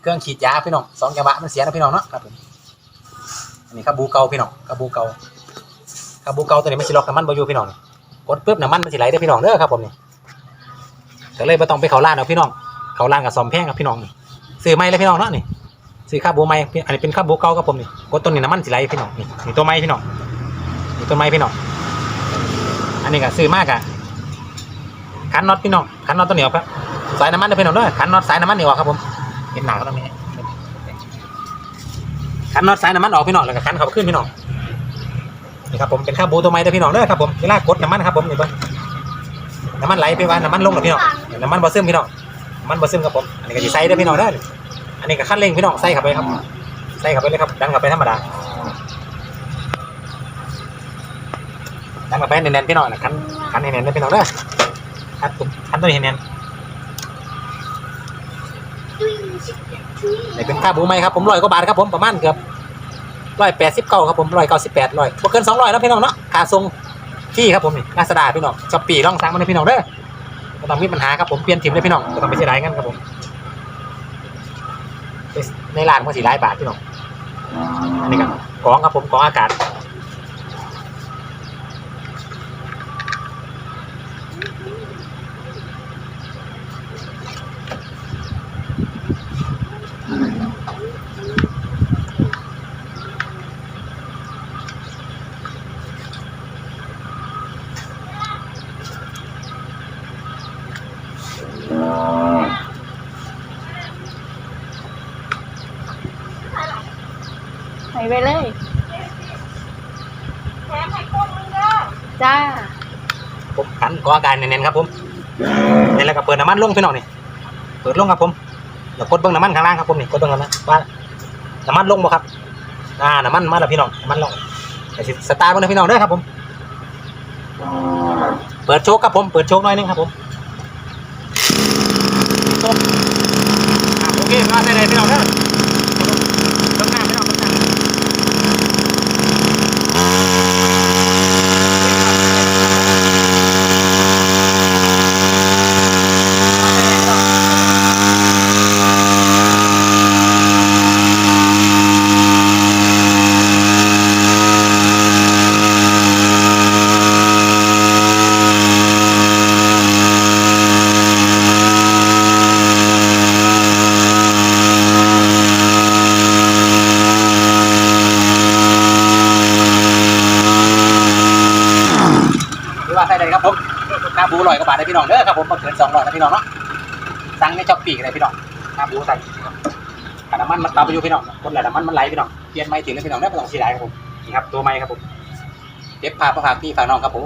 เครื่องฉีดยาพี่น้องสองจังหวะมันเสียนะพี่น้องเนาะครับผมอันนี้คาบูเกาพี่น้องคาบูเกาคาบูเกาตัวนี้มันสิล็อกน้ำมันบอยู่พี่น้องกดปุ๊บน้ำมันมันสิไหลได้พี่น้องเด้อครับผมนี่ก็เลยบ่ต้องไปเขาล้านเอาพี่น้องเขาล้านกับซอมแพงกับพี่น้องนี่ซื้อใหม่เลยพี่น้องเนาะนี่ซื้อคาบูใหม่อันนี้เป็นคาบูเกาครับผมนี่กดตัวนี้น้ำมันสิไหลพี่น้องนี่นี่ตัวใหม่พี่น้องนี่ตัวใหม่พี่น้องอันนี้ก็ซื้อมากอะคันน็อตพี่น้องคันน็อตตัวเหนียวครับ สายน้ำมันเด้อพี่น้องเด้อคันน็อตสายน้ำมันนี่ออกครับผมเห็นหนาก็ต้องมีคันน็อตสายน้ำมันออกพี่น้องแล้วก็คันเขาขึ้นพี่น้องนี่ครับผมเป็นข้าวบูตัวไม้ด้พี่น้องเด้อครับผมเวลากดน้ำมันครับผมนี่เบิ้งน้ำมันไหลไปว่าน้ำมันลงหรอพี่น้องน้ำมันบอซึมพี่น้องน้ำมันบอซึมครับผมอันนี้ก็จะใส่ด้พี่น้องเด้ออันนี้ก็ขั้นเร่งพี่น้องใส่เข้าไปครับใส่เข้าไปเลยครับดันเข้าไปธรรมดาดันเข้าไปแน่นๆพี่น้องนะคันคันแน่นๆเลยพี่น้องเด้อคันผมคันตัวนี้แน่นๆ นี่เป็นค่าบูไหมครับผมร้อยกว่าบาทครับผมประมาณเกือบร้อยแปดสิบเก้าครับผมร้อยเก้าสิบแปดร้อยบ่เกินสองร้อยนะพี่น้องเนาะค่าทรงที่ครับผมนี่ลาซาด้าพี่น้องช้อปปี้ลองสั่งมาเลยพี่น้องเด้อไม่ต้องมีปัญหาครับผมเปลี่ยนถิ่มเลยพี่น้องไม่ต้องไปเสียดายกันครับผมในร้านมันสี่ร้อยบาทพี่น้องอันนี้ครับกองครับผมกองอากาศ ใส่ไปเลยแถมให้คนมึงเด้อจ้าผมขันกรออากาศเน้นๆครับผมนี่แล้วก็เปิดน้ำมันลงพี่น้องนี่เปิดลงครับผมแล้วกดเบิ้งน้ำมันข้างล่างครับผมนี่กดเบิ้งกันนะว่าน้ำมันลงบ่ครับ อ่าน้ำมันมาแล้วพี่น้องน้ำมันลงเดี๋ยวสิสตาร์ทมันนะพี่น้องเด้อครับผม เปิดโชคครับผม เปิดโชคหน่อยนึงครับผม โชคอะโอเคมาได้เลยพี่น้องเด้อลงหน้าพี่น้องลงหน้าหรือ ว่าใส่ได้ครับผมค่าบูร้อยกว่าบาทได้พี่น้องเด้อครับผมบ่เกินสองร้อยนะพี่น้องเนาะสั่งในช็อปปี้เลยพี่น้องค่าบูสั่งค่าน้ำมันมันตามไปอยู่พี่น้องคนละน้ำมันมันไหลพี่น้องเปลี่ยนไม้ถึงเลยพี่น้องได้อไม่ต้องเสียดายครับผมนี่ครับตัวไม้ครับผมเด็บพาพมาฝากพี่ฝากน้องครับผม